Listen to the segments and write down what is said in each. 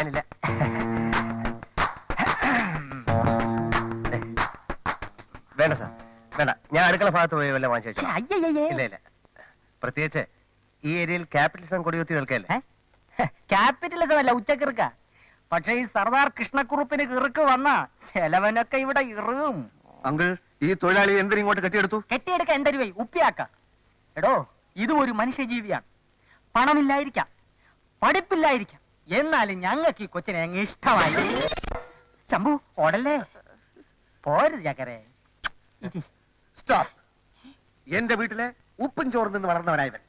ഞാനില്ല. വേണ്ട സാർ വേണ്ട. ഞാൻ അടുക്കള ഭാഗത്ത് പോയി വല്ല വാങ്ങിച്ചു ഇല്ല ഇല്ല. പ്രത്യേകിച്ച് ഈ ഏരിയയിൽ ക്യാപിറ്റലിസം കൊടികുത്തി നിൽക്കല്ലേ ക്യാപിറ്റലിസം അല്ല ഉച്ചക്കിറുക്ക. പക്ഷേ ഈ സർദാർ കൃഷ്ണക്കുറുപ്പിന് കിറുക്ക് വന്ന ചെലവനൊക്കെ ഇവിടെ ഇറും. അങ്കിൾ ഈ തൊഴിലാളി എന്തിനും ഇങ്ങോട്ട് കെട്ടിയെടുത്തു? കെട്ടിയെടുക്ക എന്റെ രൂപ ഉപ്പിയാക്ക. എടോ ഇതും ഒരു മനുഷ്യജീവിയാണ്. പണമില്ലായിരിക്കാം. പഠിപ്പില്ലായിരിക്കാം. എന്നാലും ഞങ്ങൾക്ക് ഈ കൊച്ചിനെ അങ്ങ് ഇഷ്ടമായി. ശംഭു ഓടല്ലേ? പോര ചക്കരെ സ്റ്റോപ്പ് എന്റെ വീട്ടിലെ ഉപ്പും ചോറും നിന്ന് വളർന്നവനായവൻ.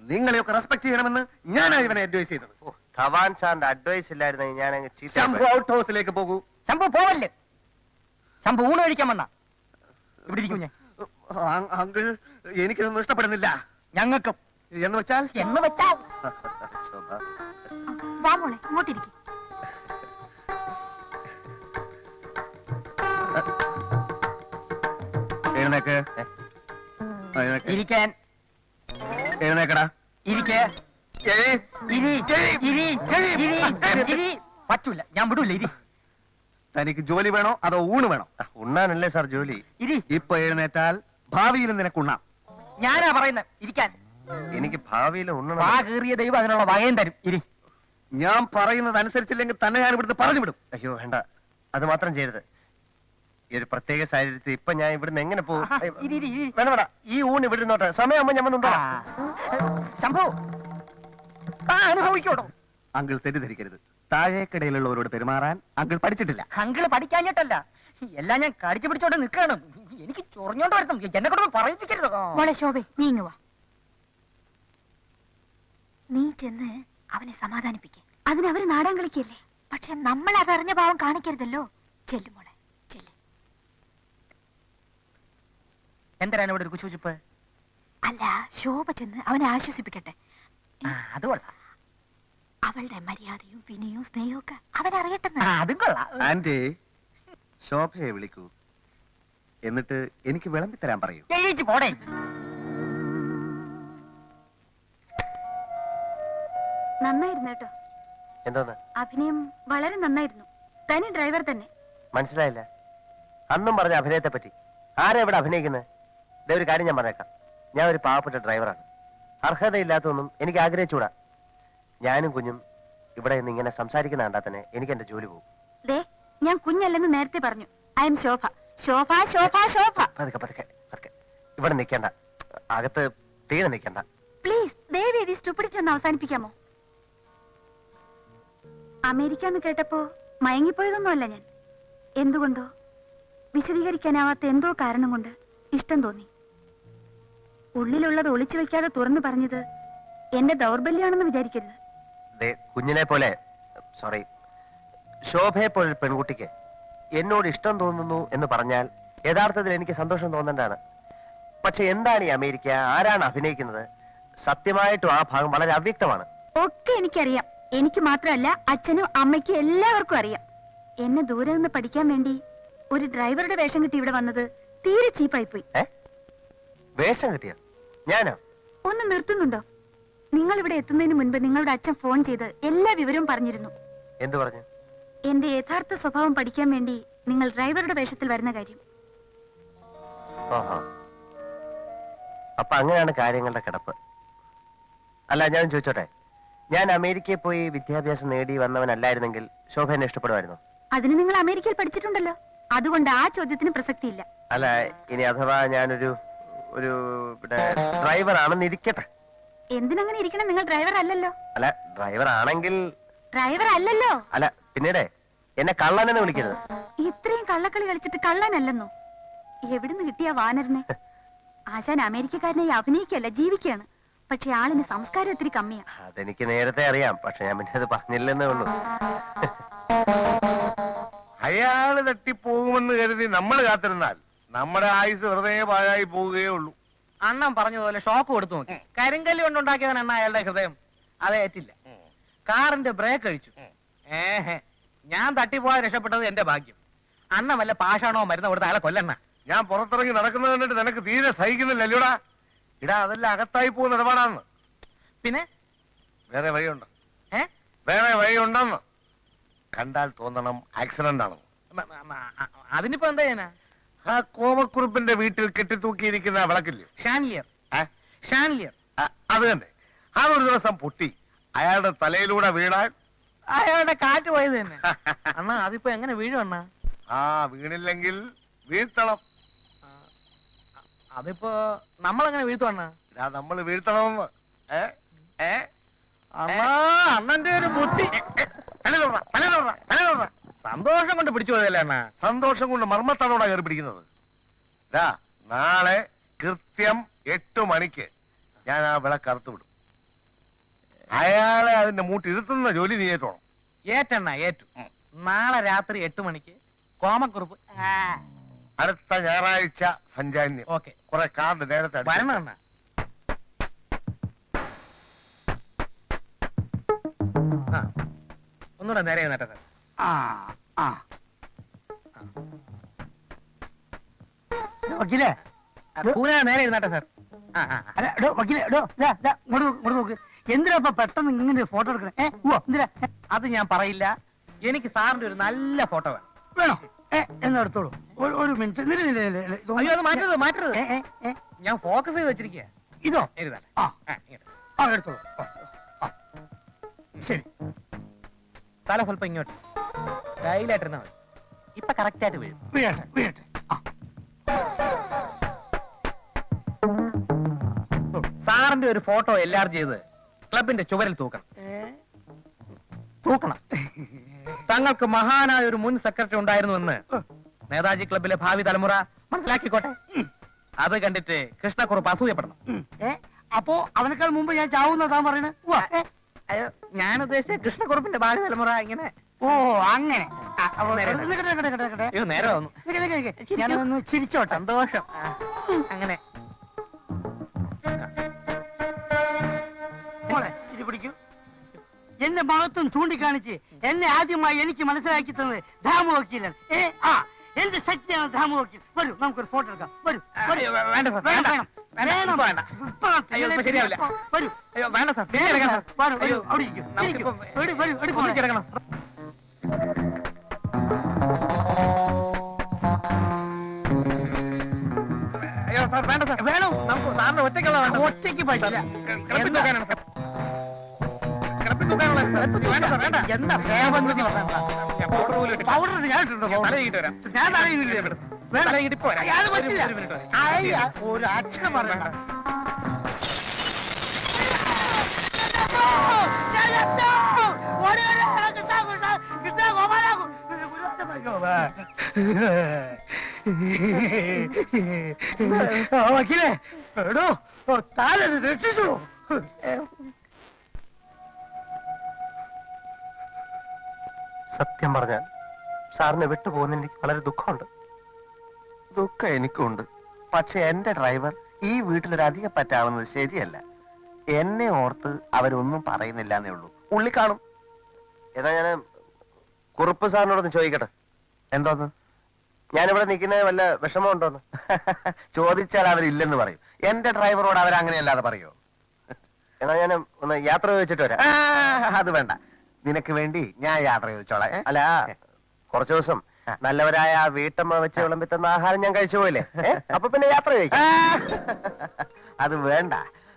നിങ്ങളെയൊക്കെ റെസ്പെക്ട് ചെയ്യണമെന്ന് ഞാനാണ് ഇവനെ അഡ്വൈസ് ചെയ്തത്. ഓ, ധവാൻ സാറിന്റെ അഡ്വൈസ് ഇല്ലായിരുന്നെങ്കിൽ ഞാൻ അങ്ങ് ശംഭു ചീത്ത ഔട്ട് ഹൗസിലേക്ക് പോകൂ. ശംഭു പോവല്ലേ? ശംഭു ഊണ് കഴിക്കാൻ വന്ന. ഇവിടെ ഇരിക്കും ഞാൻ. അങ്കിൾ എനിക്കിതൊന്നും ഇഷ്ടപ്പെടുന്നില്ല. ഞങ്ങൾക്കും. എന്ന് വെച്ചാൽ? എന്ന് വെച്ചാൽ? ശോഭ. വാ മോളെ ഇങ്ങോട്ടിരിക്കും. എഴുന്നേക്ക്. എഴുന്നേക്ക്. ഇരിക്കാൻ. എഴുന്നേക്കടാ. ഇരിക്കേ. ഏയ്, ഇരി ഇരി ഇരി ഇരി. പറ്റൂല ഞാൻ വിടൂല ഇരി. തനിക്ക് ജോലി വേണോ അതോ ഊണ് വേണോ? ഉണ്ണാനല്ലേ സാർ ജോലി. ഇരി. ഇപ്പൊ എഴുന്നേറ്റാൽ ഭാവിയിൽ നിനക്ക് ഉണ്ണാം. ഞാനാ പറയുന്നത് ഇരിക്കാൻ. എനിക്ക് ഭാവിയിൽ ഉണ്ണണം. വാ കീറിയ ദൈവം അതിനുള്ള വകയും തരും ഇരി. ഞാൻ പറയുന്നത് അനുസരിച്ചില്ലെങ്കിൽ തന്നെ ഞാൻ ഇവിടുന്ന് പറഞ്ഞു വിടും. അയ്യോ വേണ്ട. അത് മാത്രം ചെയ്യരുത്. ഈ ഒരു പ്രത്യേക സാഹചര്യത്തിൽ ഇപ്പൊ ഞാൻ ഇവിടുന്ന് എങ്ങനെ പോകും? ആഹാ, ഇരി, ഇരി, ഇരി. വേണ്ട വേണ്ട. ഈ ഊണ് ഇവിടെ നിന്നോട്ടെ. സമയമാകുമ്പോ ഞാൻ വന്നുണ്ടോ ആ. ശംഭു. അനുഭവിക്കോടോ അങ്കിൾ തെറ്റിദ്ധരിക്കരുത്. താഴേക്കിടയിലുള്ളവരോട് പെരുമാറാൻ അങ്കിൾ പഠിച്ചിട്ടില്ല. അങ്കിൾ പഠിക്കാഞ്ഞിട്ടല്ല. എല്ലാം ഞാൻ കടിച്ചു പിടിച്ചോണ്ട് നിൽക്കണം എനിക്ക് ചൊറിഞ്ഞോണ്ട് വരുന്നു എന്നെ കൊണ്ട് പറയിപ്പിക്കരുത്. മോളെ ശോഭെ നീ ഇങ്ങ് വാ. നീ ചെന്ന് അവനെ സമാധാനിപ്പിക്കേ. അതിനവര് നാടൻ കളിക്കല്ലേ? പക്ഷെ നമ്മൾ അതറിഞ്ഞ ഭാവം കാണിക്കരുതല്ലോ. ചെല്ലു മോളെ ചെല്ലു. എന്തിനാണ് ഇവിടെ ഒരു കുശുചിപ്പ് അല്ല ശോഭ ചെന്ന് അവനെ ആശ്വസിപ്പിക്കട്ടെ. ആ, അത് കൊള്ളാം. അവളുടെ മര്യാദയും വിനയവും സ്നേഹവും ഒക്കെ അവനറിയട്ടെ അതും കൊള്ളാം. ആന്റി ശോഭയെ വിളിക്കൂ. എന്നിട്ട് എനിക്ക് വിളമ്പി തരാൻ പറയൂ. പോടേ. നന്നായിരുന്നു കേട്ടോ എന്തോന്ന്? അഭിനയം വളരെ നന്നായിരുന്നു. തനി ഡ്രൈവർ തന്നെ. മനസ്സിലായില്ല. അന്നും പറഞ്ഞ അഭിനയത്തെ പറ്റി ആരാ ഇവിടെ അഭിനയിക്കുന്നത് ഇതേ ഒരു കാര്യം ഞാൻ പറഞ്ഞേക്കാം. ഞാൻ ഒരു പാവപ്പെട്ട ഡ്രൈവറാണ് അർഹതയില്ലാത്തതൊന്നും എനിക്ക് ആഗ്രഹിച്ചൂടാ ഞാനും കുഞ്ഞും ഇവിടെ നിന്ന് ഇങ്ങനെ സംസാരിക്കുന്ന കണ്ടാൽ തന്നെ എനിക്ക് എന്റെ ജോലി പോകും. ദേ ഞാൻ കുഞ്ഞല്ലെന്ന് നേരത്തെ പറഞ്ഞു. I am Shobha. ശോഭ ശോഭ ശോഭ. പതുക്കെ പതുക്കെ പതുക്കെ. ഇവിടെ നിൽക്കണ്ട. അകത്ത് തീരെ നിൽക്കണ്ട. പ്ലീസ് ദയവേദി സ്റ്റുപ്പിഡിറ്റി ഒന്ന് അവസാനിപ്പിക്കാമോ? അമേരിക്ക എന്ന് കേട്ടപ്പോ മയങ്ങിപ്പോയതൊന്നുമല്ല ഞാൻ. എന്തുകൊണ്ടോ? വിശദീകരിക്കാനാവാത്ത എന്തോ കാരണം കൊണ്ട് ഇഷ്ടം തോന്നി. ഉള്ളിലുള്ളത് ഒളിച്ചു വെക്കാതെ തുറന്നു പറഞ്ഞത് എന്റെ ദൗർബല്യമാണെന്ന് വിചാരിക്കരുത്. കുഞ്ഞിനെ പോലെ സോറി ശോഭയെ പോലെ പെൺകുട്ടിക്ക് എന്നോട് ഇഷ്ടം തോന്നുന്നു എന്ന് പറഞ്ഞാൽ യഥാർത്ഥത്തിൽ എനിക്ക് സന്തോഷം തോന്നേണ്ടതാണ്. പക്ഷെ എന്താണ് ഈ അമേരിക്ക? ആരാണ് അഭിനയിക്കുന്നത്? സത്യമായിട്ടും ആ ഭാഗം വളരെ അവ്യക്തമാണ്. ഒക്കെ എനിക്കറിയാം. എനിക്ക് മാത്രമല്ല അച്ഛനും അമ്മയ്ക്കും എല്ലാവർക്കും അറിയാം. എന്നെ ദൂരെ നിന്ന് പഠിക്കാൻ വേണ്ടി ഒരു ഡ്രൈവറുടെ വേഷം കിട്ടി ഇവിടെ വന്നത് തീരെ ചീപ്പായി പോയി വേഷം കിട്ടിയ? ഞാനോ? ഒന്ന് നിർത്തുന്നുണ്ടോ? നിങ്ങൾ ഇവിടെ എത്തുന്നതിന് മുൻപ് നിങ്ങളുടെ അച്ഛൻ ഫോൺ ചെയ്ത് എല്ലാ വിവരവും പറഞ്ഞിരുന്നു. എന്ത് പറഞ്ഞു? എന്റെ യഥാർത്ഥ സ്വഭാവം പഠിക്കാൻ വേണ്ടി നിങ്ങൾ ഡ്രൈവറുടെ വേഷത്തിൽ വരുന്ന കാര്യം. അപ്പൊ അങ്ങനെയാണ് കാര്യങ്ങളുടെ കിടപ്പ്. അല്ല ഞാൻ ചോദിച്ചോട്ടെ? ഞാൻ അമേരിക്കയിൽ പോയി വിദ്യാഭ്യാസം നേടി വന്നവനല്ലായിരുന്നെങ്കിൽ ശോഭ എന്നെ ഇഷ്ടപ്പെടുമായിരുന്നു? അതിന് നിങ്ങൾ അമേരിക്കയിൽ പഠിച്ചിട്ടുണ്ടല്ലോ. അതുകൊണ്ട് ആ ചോദ്യത്തിന് പ്രസക്തിയില്ല. അല്ല ഇനി അഥവാ ഞാനൊരു ഒരു ഡ്രൈവർ ആണെന്ന് ഇരിക്കട്ടെ. എന്തിനങ്ങനെ ഇരിക്കണം? നിങ്ങൾ ഡ്രൈവർ അല്ലല്ലോ അല്ല ഡ്രൈവർ ആണെങ്കിൽ ഡ്രൈവർ അല്ലല്ലോ അല്ല പിന്നീട് എന്നെ കള്ളനെന്ന് വിളിക്കരുത്. ഇത്രയും കള്ളക്കളി കളിച്ചിട്ട് കള്ളനല്ലെന്നോ? എവിടുന്ന് കിട്ടിയ വാനറിനെ? ആശാൻ അമേരിക്കക്കാരനെ അഭിനയിക്കല്ല ജീവിക്കാണ് പക്ഷെ ആളിന് സംസ്കാരം ഒത്തിരി കമ്മിയാ. അതെനിക്ക് നേരത്തെ അറിയാം പക്ഷെ ഞാൻ പിന്നെ അത് പറഞ്ഞില്ലെന്നേ ഉള്ളൂ. അയാൾ തട്ടിപ്പോകുമെന്ന് കരുതി നമ്മൾ കാത്തിരുന്നാൽ നമ്മുടെ ആയുസ് വെറുതെ പാഴായി പോവുകയേ ഉള്ളൂ. അണ്ണൻ പറഞ്ഞതുപോലെ ഷോക്ക് കൊടുത്തു നോക്കി. കരിങ്കല്ല് കൊണ്ടുണ്ടാക്കിയതാണ് അണ്ണ അയാളുടെ ഹൃദയം. അത് ഏറ്റില്ല. കാറിന്റെ ബ്രേക്ക് അഴിച്ചു. ഏഹേ ഞാൻ തട്ടിപ്പോയാൽ രക്ഷപ്പെട്ടത് എന്റെ ഭാഗ്യം. അണ്ണ വല്ല പാഷാണോ മരുന്ന് കൊടുത്ത അയാളെ കൊല്ലണ്ണ. ഞാൻ പുറത്തിറങ്ങി നടക്കുന്നത് കണ്ടിട്ട് നിനക്ക് തീരെ സഹിക്കുന്നില്ലല്ലോടാ? ഇടാ അതെല്ലാം അകത്തായി പോകുന്ന ഇടപാടാന്ന്. പിന്നെ? വേറെ വഴിയുണ്ട്? ഏ? വേറെ വഴിയുണ്ടെന്ന്. കണ്ടാൽ തോന്നണം ആക്സിഡന്റ് ആണ് അതിനിപ്പോ എന്താ ചെയ്യാനാ? ആ കോമക്കുറുപ്പിന്റെ വീട്ടിൽ കെട്ടിത്തൂക്കിയിരിക്കുന്ന വിളക്കില്ലേ? ഷാൻലിയർ? ഷാൻലിയർ അത് തന്നെ. അതൊരു ദിവസം പൊട്ടി. അയാളുടെ തലയിലൂടെ വീണാൽ? അയാളുടെ കാറ്റ് പോയത് തന്നെ. അണ്ണാ അതിപ്പോ എങ്ങനെ വീഴും അണ്ണാ? ആ വീണില്ലെങ്കിൽ വീഴ്ത്തണം. അതിപ്പോ നമ്മളെങ്ങനെ വീഴ്ത്തും അണ്ണാ ഇതാ നമ്മൾ വീഴ്ത്തണം അണ്ണന്റെ ഒരു ബുദ്ധി. സന്തോഷം കൊണ്ട് പിടിച്ചു പോയതല്ലേ അണ്ണ? സന്തോഷം കൊണ്ട് മർമ്മത്താണോടാ കയറി പിടിക്കുന്നത്. നാളെ കൃത്യം എട്ട് മണിക്ക് ഞാൻ ആ വിളക്ക് അറുത്ത് വിടും. അയാളെ അതിന്റെ മൂട്ടിരുത്തുന്ന ജോലി നീ ഏറ്റോണം ഏറ്റണ്ണ ഏറ്റു. നാളെ രാത്രി എട്ട് മണിക്ക് കോമക്കുറുപ്പ്. അടുത്ത ഞായറാഴ്ച സഞ്ചാന്യം ഓക്കെ. കുറെ കാർഡ് നേരത്തെ വരണം ഒന്നുകൂടെ നേരെ നട്ടത് ആ ആ. വക്കീലേ. പൂന നേരെ ഇരുന്നാട്ടെ സാർ. ആ ആ ആ. അല്ല എടോ വക്കീലേ എടോ ദാ, ദാ, ഇങ്ങോട്ട് നോക്ക്, ഇങ്ങോട്ട് നോക്ക്. എന്തിനാ ഇപ്പൊ പെട്ടെന്ന് ഇങ്ങനെ ഒരു ഫോട്ടോ എടുക്കണേ? ഏ ഓ എന്തിനാ? ഏ, അത് ഞാൻ പറയില്ല. എനിക്ക് സാറിന്റെ ഒരു നല്ല ഫോട്ടോ വേണം. വേണോ? ഏ എന്നാ എടുത്തോളൂ. ഒരു- മിനിറ്റ്. അയ്യോ അത് മാറ്റരുത് മാറ്റരുത്. ഞാൻ ഫോക്കസ് ചെയ്ത് വെച്ചിരിക്കുക ഇതോ? ആ. ആ, എടുത്തോളൂ. ശരി. തല സ്വല്പം ഇങ്ങോട്ട്. കയ്യിലായിട്ടിരുന്നാ മതി. ഇപ്പൊ കറക്റ്റ് ആയിട്ട് വീഴും. വീഴട്ടെ വീഴട്ടെ. ആ. സാറിന്റെ ഒരു ഫോട്ടോ എല്ലാവരും ചെയ്ത് ക്ലബിന്റെ ചുവരിൽ തൂക്കണം. തൂക്കണം. തങ്ങൾക്ക് മഹാനായ ഒരു മുൻ സെക്രട്ടറി ഉണ്ടായിരുന്നുവെന്ന് നേതാജി ക്ലബിലെ ഭാവി തലമുറ മനസ്സിലാക്കിക്കോട്ടെ. അത് കണ്ടിട്ട് കൃഷ്ണക്കുറുപ്പ് അസൂയപ്പെടണം. ഏ അപ്പോ അവനേക്കാൾ മുമ്പ് ഞാൻ ചാവുന്നതാ പറയണേ. അയ്യോ ഞാൻ ഉദ്ദേശിച്ച കൃഷ്ണക്കുറുപ്പിന്റെ ഭാവി തലമുറ ഇങ്ങനെ. ഓ അങ്ങനെ. ഞാനൊന്ന് ചിരിച്ചോട്ടെ. സന്തോഷം. അങ്ങനെ. പിടിക്കൂ. എന്റെ മഹത്വം ചൂണ്ടിക്കാണിച്ച് എന്നെ ആദ്യമായി എനിക്ക് മനസ്സിലാക്കി തന്നത് ധാമ വക്കീലൻ ഏ ആ. എന്റെ ശക്തിയാണ് ധാമു നോക്കി വരൂ നമുക്കൊരു ഫോട്ടോ എടുക്കാം വരൂ വരൂ. വേണ്ട സാർ, വേണം, വേണ്ട. വേണം. വേണ്ട, വേണം. വേണ്ട. ഇപ്പൊ അയ്യോ, ഇപ്പൊ ശരിയാവില്ല. വരൂ അയ്യോ വേണ്ട സാർ വേണം ഇരിക്കണം സാർ. വരൂ, വരൂ, അയ്യോ, അവിടെ ഇരിക്കൂ. നമുക്കിപ്പോ ഇരിക്കൂ. വരൂ, വരൂ, എടുക്കൂ. ഒന്നിച്ചിറങ്ങണം. അയ്യോ സാർ വേണ്ട സാർ വേണം നമുക്ക് സാറിന്റെ ഒറ്റയ്ക്കുള്ള വേണ്ട ഒറ്റയ്ക്ക് പറ്റില്ല എന്താ പൗഡർ ഞാൻ ഇട്ടിട്ടുണ്ടോ ഞാൻ തല പൗഡർ? ചീകിട്ട് വരാം ഞാൻ തലയിൽ വേണ്ട. തല ചീകിട്ട് ഇപ്പൊ വരാം. അത് പറ്റില്ല ഒരു മിനിറ്റ് മതി. അയ്യ, ഒരു അക്ഷരം പറയണ്ട വക്കീലേ എടോ താലൊരു രക്ഷിച്ചു സത്യം പറഞ്ഞാൽ സാറിനെ വിട്ടുപോകുന്ന എനിക്ക് വളരെ ദുഃഖമുണ്ട്. ദുഃഖം എനിക്കുണ്ട്. പക്ഷെ എന്റെ ഡ്രൈവർ ഈ വീട്ടിലൊരു അധികം പറ്റാവുന്നത് ശരിയല്ല. എന്നെ ഓർത്ത് അവരൊന്നും പറയുന്നില്ല എന്നേ ഉള്ളൂ. ഉള്ളി കാണും. എന്നാ ഞാൻ കുറുപ്പ് സാറിനോടൊന്ന് ചോദിക്കട്ടെ? എന്തോന്ന്? ഞാനിവിടെ നിൽക്കുന്ന വല്ല വിഷമം ഉണ്ടോന്ന്? ചോദിച്ചാൽ അവരില്ലെന്ന് പറയും. എന്റെ ഡ്രൈവറോട് അവരങ്ങനെയല്ലാതെ പറയുമോ എന്നാ ഞാൻ ഒന്ന് യാത്ര ചോദിച്ചിട്ട് വരാം. അത് വേണ്ട. നിനക്ക് വേണ്ടി ഞാൻ യാത്ര ചോദിച്ചോളാം അല്ല കുറച്ചു ദിവസം. നല്ലവരായ ആ വീട്ടമ്മ വെച്ച് വിളമ്പിത്തുന്ന ആഹാരം ഞാൻ കഴിച്ചു പോയില്ലേ? അപ്പൊ പിന്നെ യാത്ര ചോദിക്കാം. അത് വേണ്ട.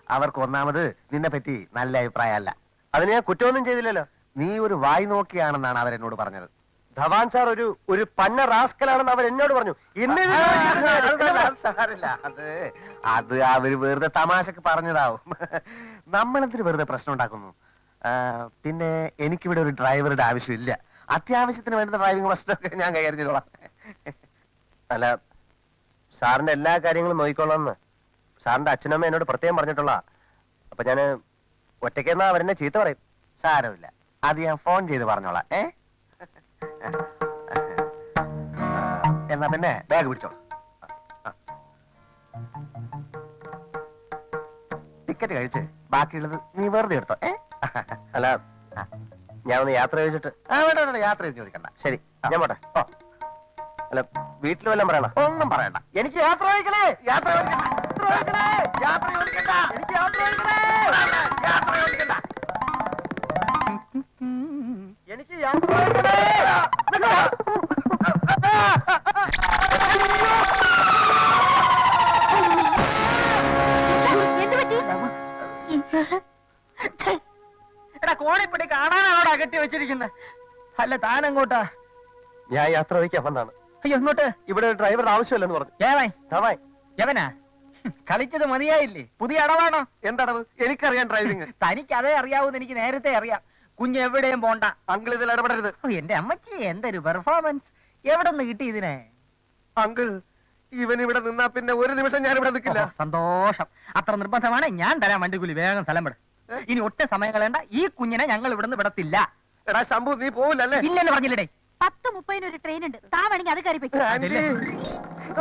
അവർക്ക് ഒന്നാമത് നിന്നെ പറ്റി നല്ല അഭിപ്രായമല്ല. അതിന് ഞാൻ കുറ്റമൊന്നും ചെയ്തില്ലല്ലോ. നീ ഒരു വായി നോക്കിയാണെന്നാണ് അവരെന്നോട് പറഞ്ഞത്. ധവാൻ സാർ ഒരു ഒരു പന്ന റാസ്കലാണെന്ന് അവർ എന്നോട് പറഞ്ഞു. ഇന്ന് ഇത് സാരമില്ല. അത് അത് അവർ വെറുതെ തമാശക്ക് പറഞ്ഞതാവും. നമ്മളെന്തിന് വെറുതെ പ്രശ്നം ഉണ്ടാക്കുന്നു? പിന്നെ എനിക്കിവിടെ ഒരു ഡ്രൈവറുടെ ആവശ്യമില്ല. അത്യാവശ്യത്തിന് വേണ്ട ഡ്രൈവിംഗ് പ്രശ്നമൊക്കെ ഞാൻ കൈകാര്യം ചെയ്തോളാം. അല്ല സാറിന്റെ എല്ലാ കാര്യങ്ങളും നോക്കിക്കോളാന്ന് സാറിന്റെ അച്ഛനമ്മ എന്നോട് പ്രത്യേകം പറഞ്ഞിട്ടുള്ള അപ്പൊ ഞാൻ ഒറ്റയ്ക്കെന്നാ അവരെന്നെ ചീത്ത പറയും? സാരമില്ല. അത് ഞാൻ ഫോൺ ചെയ്ത് പറഞ്ഞോളാം. ഏ? എന്നാ പിന്നെ ബാഗ് പിടിച്ചോളാം ടിക്കറ്റ് കഴിച്ച് ബാക്കിയുള്ളത് നീ വെറുതെ എടുത്തോ. ഏ? അല്ല ഞാൻ ഒന്ന് യാത്ര ചോദിച്ചിട്ട്. ആ വേണ്ട വേണ്ട യാത്ര ചെയ്ത് ചോദിക്കണ്ട. ശരി ഞാൻ പോട്ടെ. ഓ. അല്ല വീട്ടിൽ വല്ലതും പറയണ? ഒന്നും പറയണ്ട. എനിക്ക് യാത്ര ചോദിക്കണേ. യാത്ര ചോദിക്കണേ. യാത്ര എനിക്ക് യാത്ര ചോദിക്കണേ. എനിക്ക് യാത്ര വെച്ചിരിക്കുന്നത് അല്ല താനങ്ങോട്ടാ? ഞാൻ യാത്ര വയ്ക്കാൻ വന്നാണ് അയ്യോ എങ്ങോട്ട്? ഇവിടെ ഡ്രൈവറുടെ ആവശ്യമില്ലെന്ന് പറഞ്ഞു. ഏവായി ദാവായ് യവനാ കളിച്ചത് മതിയായില്ലേ? പുതിയ അടവാണോ? എന്തടവ്? എനിക്കറിയാം ഡ്രൈവിംഗ് തനിക്ക് അതേ അറിയാവൂന്ന് എനിക്ക് നേരത്തെ അറിയാം. കുഞ്ഞ് എവിടെയും പോണ്ട. അങ്കിൾ ഇതിൽ ഇടപെടരുത്. എന്റെ അമ്മച്ചി എന്തൊരു പെർഫോമൻസ് എവിടെ നിന്ന് കിട്ടി ഇതിനെ? അങ്കിൾ ഇവൻ ഇവിടെ നിന്നാ പിന്നെ ഒരു നിമിഷം ഞാൻ ഇവിടെ നിൽക്കില്ല സന്തോഷം. അത്ര നിർബന്ധമാണ്. ഞാൻ തരാം വണ്ടിക്കൂലി. വേഗം സ്ഥലം വിടും. ഇനി ഒട്ടും സമയം കളയണ്ട. ഈ കുഞ്ഞിനെ ഞങ്ങൾ ഇവിടുന്ന് വിടത്തില്ല. എടാ ശംഭു നീ പോവില്ലല്ലേ? ഇല്ലെന്ന് പറഞ്ഞില്ലേ പത്ത് മുപ്പതിന് ഒരു ട്രെയിൻ ഉണ്ട് താ വേണമെങ്കിൽ അത് കയറി പറ്റും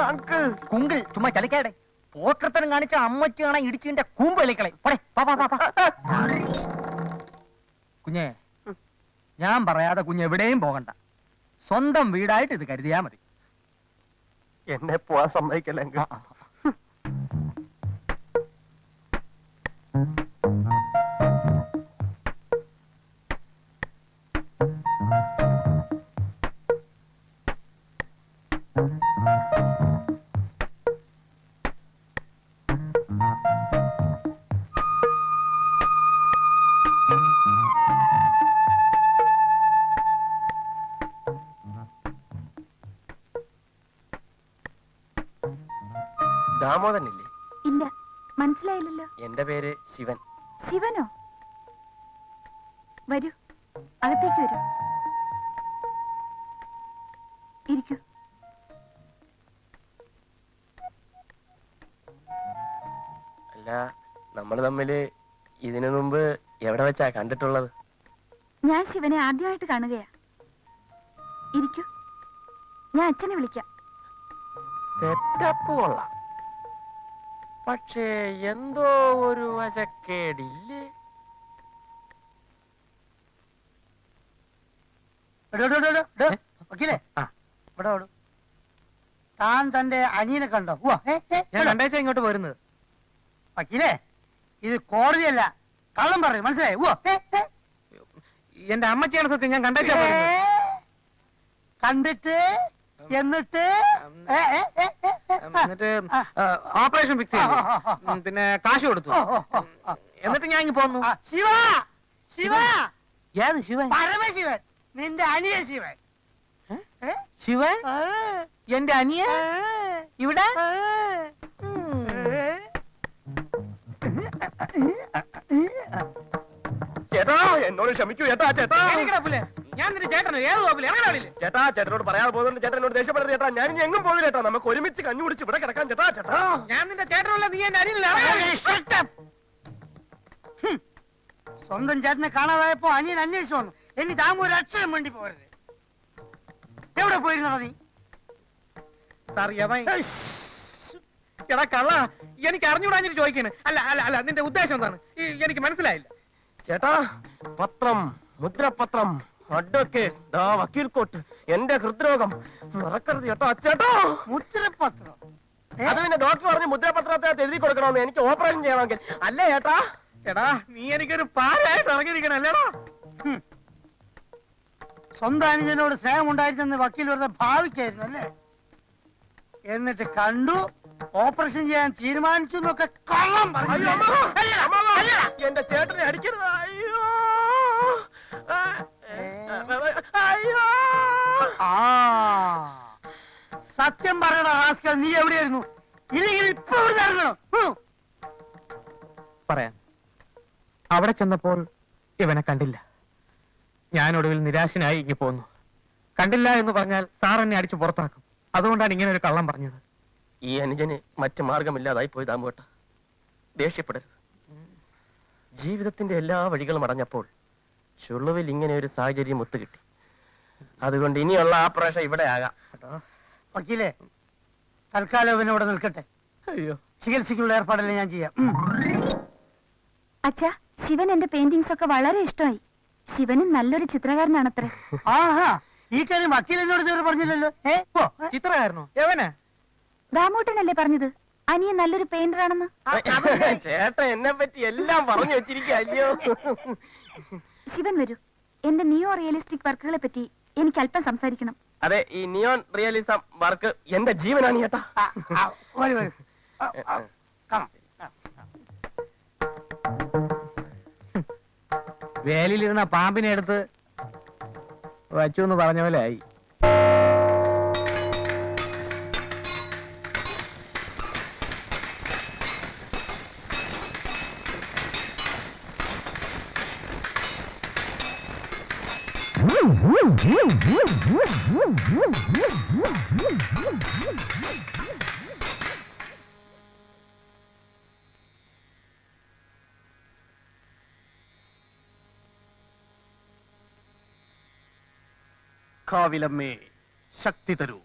അങ്കിൾ കുങ്കിൾ ചുമ്മാ ചലിക്കാടെ പോക്കർത്തനം കാണിച്ച അമ്മച്ചി കാണാൻ ഇടിച്ചിന്റെ കൂമ്പ് കളിക്കളെ കുഞ്ഞെ ഞാൻ പറയാതെ കുഞ്ഞ് എവിടെയും പോകണ്ട. സ്വന്തം വീടായിട്ട് ഇത് കരുതിയാ മതി. എന്നെ പോവാൻ സമ്മതിക്കല്ല ദാമോദരനില്ലേ? ഇല്ല. മനസ്സിലായില്ലല്ലോ. എന്റെ പേര് ശിവൻ. ശിവനോ? വരൂ. അകത്തേക്ക് വരൂ. ഇരിക്കൂ. അല്ല നമ്മൾ തമ്മിൽ ഇതിനു മുമ്പ് എവിടെ വെച്ചാ കണ്ടിട്ടുള്ളത്? ഞാൻ ശിവനെ ആദ്യമായിട്ട് കാണുകയാ. ഇരിക്കൂ. ഞാൻ അച്ഛനെ വിളിക്കാം. സെറ്റപ്പ് കൊള്ളാം പക്ഷേ എന്തോ ഒരു വശക്കേടില്ലേ? താൻ തന്റെ അനിയനെ കണ്ടോ. രണ്ടാഴ്ച ഇങ്ങോട്ട് പോരുന്നത്. വക്കീലേ ഇത് കോടതിയല്ല കള്ളം പറയും മനസ്സിലായി. എന്റെ അമ്മച്ചിയാണ് സത്യം ഞാൻ കണ്ടാഴ്ച കണ്ടിട്ട് എന്നിട്ട്. എന്നിട്ട് ഓപ്പറേഷൻ ഫിക്സ് ചെയ്തു. പിന്നെ കാശ് കൊടുത്തു. എന്നിട്ട് ഞാൻ പോന്നു. ശിവ! ശിവ! ഏത് ശിവൻ? പരമശിവൻ. നിന്റെ അനിയ ശിവൻ? ശിവൻ? എന്റെ അനിയ ഇവിടെ. ചേട്ടാ എന്നോട് ക്ഷമിക്കൂ ചേട്ടാ ചേട്ടാ. ഞാൻ നിന്റെ ചേട്ടന് ഏത് കോപ്പില്ല എങ്ങനെ ചേട്ടാ ചേട്ടനോട് പറയാതെ പോകുന്നുണ്ട്. ചേട്ടനോട് ദേഷ്യപ്പെടുന്നത് ചേട്ടാ. ഞാൻ ഇനി എങ്ങും പോകില്ല ചേട്ടാ. നമുക്ക് ഒരുമിച്ച് കഞ്ഞു കുടിച്ച് ഇവിടെ കിടക്കാം ചേട്ടാ ചേട്ടാ. ഞാൻ നിന്റെ ചേട്ടനുള്ള നീ എന്റെ അനിയനല്ല. സ്വന്തം ചേട്ടനെ കാണാതായപ്പോ അനിയൻ അന്വേഷിച്ചു വന്നു. ഇനി താമ ഒരു അക്ഷരം വേണ്ടി പോരുത് എവിടെ പോയിരുന്നോ നീ? അറിയാമേ എടാ കള്ള എനിക്ക് അറിഞ്ഞുകൂടാഞ്ഞിട്ട് ചോദിക്കാണ്. അല്ല അല്ല അല്ല നിന്റെ ഉദ്ദേശം എന്താണ്? എനിക്ക് മനസ്സിലായില്ല. ചേട്ടാ പത്രം മുദ്രപത്രം. അഡ്വക്കേറ്റ് ദാ വക്കീൽ കോട്ട്. എന്റെ ഹൃദ്രോഗം. മറക്കരുത് ചേട്ടാ അച്ചേട്ടോ. മുദ്രപത്രം? അത് പിന്നെ ഡോക്ടർ പറഞ്ഞ് മുദ്രപത്രത്തെ എഴുതി കൊടുക്കണമെന്ന് എനിക്ക് ഓപ്പറേഷൻ ചെയ്യണമെങ്കിൽ. അല്ലേ ചേട്ടാ എടാ നീ എനിക്കൊരു പാലായിട്ട് ഇറങ്ങിയിരിക്കണം അല്ലേടാ. സ്വന്തം അനുജനോട് സ്നേഹം ഉണ്ടായിരുന്നെന്ന് വക്കീൽ വെറുതെ ഭാവിക്കായിരുന്നു അല്ലേ? എന്നിട്ട് കണ്ടു ഓപ്പറേഷൻ ചെയ്യാൻ തീരുമാനിച്ചു എന്നൊക്കെ കള്ളം പറഞ്ഞു. എന്റെ ചേട്ടനെ അടിക്കരുത്. അയ്യോ. അയ്യോ! ആ. സത്യം പറയണ ആസ്കർ നീ എവിടെയായിരുന്നു? ഇല്ലെങ്കിൽ ഇപ്പൊ ഇവിടെ ഇറങ്ങണം? പറയാം. അവിടെ ചെന്നപ്പോൾ ഇവനെ കണ്ടില്ല. ഞാൻ ഒടുവിൽ നിരാശനായി ഇങ്ങി പോന്നു. കണ്ടില്ല എന്ന് പറഞ്ഞാൽ സാർ എന്നെ അടിച്ചു പുറത്താക്കും. അതുകൊണ്ടാണ് ഇങ്ങനെ ഒരു കള്ളം പറഞ്ഞത്. ഈ അനുജന് മറ്റു മാർഗമില്ലാതായി പോയി ദാമുവേട്ട ദേഷ്യപ്പെടരുത്. ജീവിതത്തിന്റെ എല്ലാ വഴികളും അടഞ്ഞപ്പോൾ ചുളുവിൽ ഇങ്ങനെ ഒരു സാഹചര്യം ഒത്തുകിട്ടി. അതുകൊണ്ട് ഇനിയുള്ള ആ പ്രേക്ഷ ഇവിടെ ആകാം. വക്കീലേ തൽക്കാലം ഇവൻ ഇവിടെ നിൽക്കട്ടെ. അയ്യോ. ചികിത്സയ്ക്കുള്ള ഏർപ്പാടെല്ലാം ഞാൻ ചെയ്യാം. അച്ഛാ ശിവൻ എന്റെ പെയിന്റിങ്സ് ഒക്കെ വളരെ ഇഷ്ടമായി. ശിവനും നല്ലൊരു ചിത്രകാരനാണത്രേ. ആഹാ ഈ കാര്യം വക്കീൽ എന്നോട് ഇതുവരെ പറഞ്ഞില്ലല്ലോ. ഏ ഏ? ചിത്രമായിരുന്നോ എവനെ? ദാമൂട്ടനല്ലേ പറഞ്ഞത്? അനിയ നല്ലൊരു പെയിന്റർ ആണെന്ന്. ചേട്ടൻ എന്നെ പറ്റി എല്ലാം പറഞ്ഞു വെച്ചിരിക്കുക അല്ലയോ ശിവൻ വരൂ. എന്റെ നിയോ റിയലിസ്റ്റിക് വർക്കുകളെ പറ്റി എനിക്ക് അല്പം സംസാരിക്കണം. അതെ ഈ നിയോൺ റിയലിസം വർക്ക് എന്റെ ജീവനാണ് ചേട്ടാ. വേലിയിലിരുന്ന പാമ്പിനെ എടുത്ത് വച്ചു എന്ന് പറഞ്ഞ പോലെ ആയി. കാവിലമ്മേ ശക്തി തരൂ.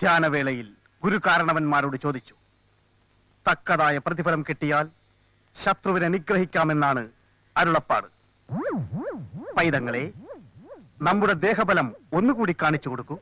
ധ്യാനവേളയിൽ ഗുരുകാരണവന്മാരോട് ചോദിച്ചു. തക്കതായ പ്രതിഫലം കിട്ടിയാൽ ശത്രുവിനെ നിഗ്രഹിക്കാമെന്നാണ് അരുളപ്പാട്. പൈതങ്ങളെ നമ്മുടെ ദേഹബലം ഒന്നുകൂടി കാണിച്ചു കൊടുക്കൂ.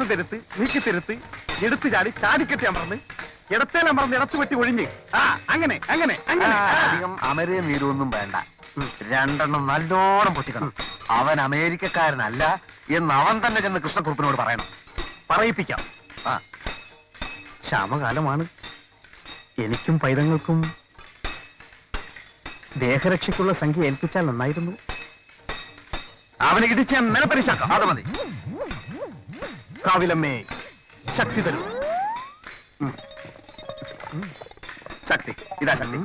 അമർന്ന് തിരുത്ത് നീക്കി തിരുത്ത് എടുത്തു ചാടി ചാടിക്കെട്ടി അമർന്ന് ഇടത്തേൽ അമർന്ന് ഇടത്തു വെട്ടി ഒഴിഞ്ഞ്. ആ അങ്ങനെ അങ്ങനെ അങ്ങനെ. അധികം അമരയും നീരൊന്നും വേണ്ട. രണ്ടെണ്ണം നല്ലോണം പൊട്ടിക്കണം. അവൻ അമേരിക്കക്കാരനല്ല എന്ന് അവൻ തന്നെ ചെന്ന് കൃഷ്ണക്കുറുപ്പിനോട് പറയണം. പറയിപ്പിക്കാം. ആ. ക്ഷാമകാലമാണ്. എനിക്കും പൈതങ്ങൾക്കും ദേഹരക്ഷയ്ക്കുള്ള സംഖ്യ ഏൽപ്പിച്ചാൽ നന്നായിരുന്നു. അവനെ ഇടിച്ച് ഞാൻ നിലപരിശാക്കാം. അത് മതി. കാവിലമ്മേ ശക്തി തരൂ. ശക്തി ഇതാ ശക്തി.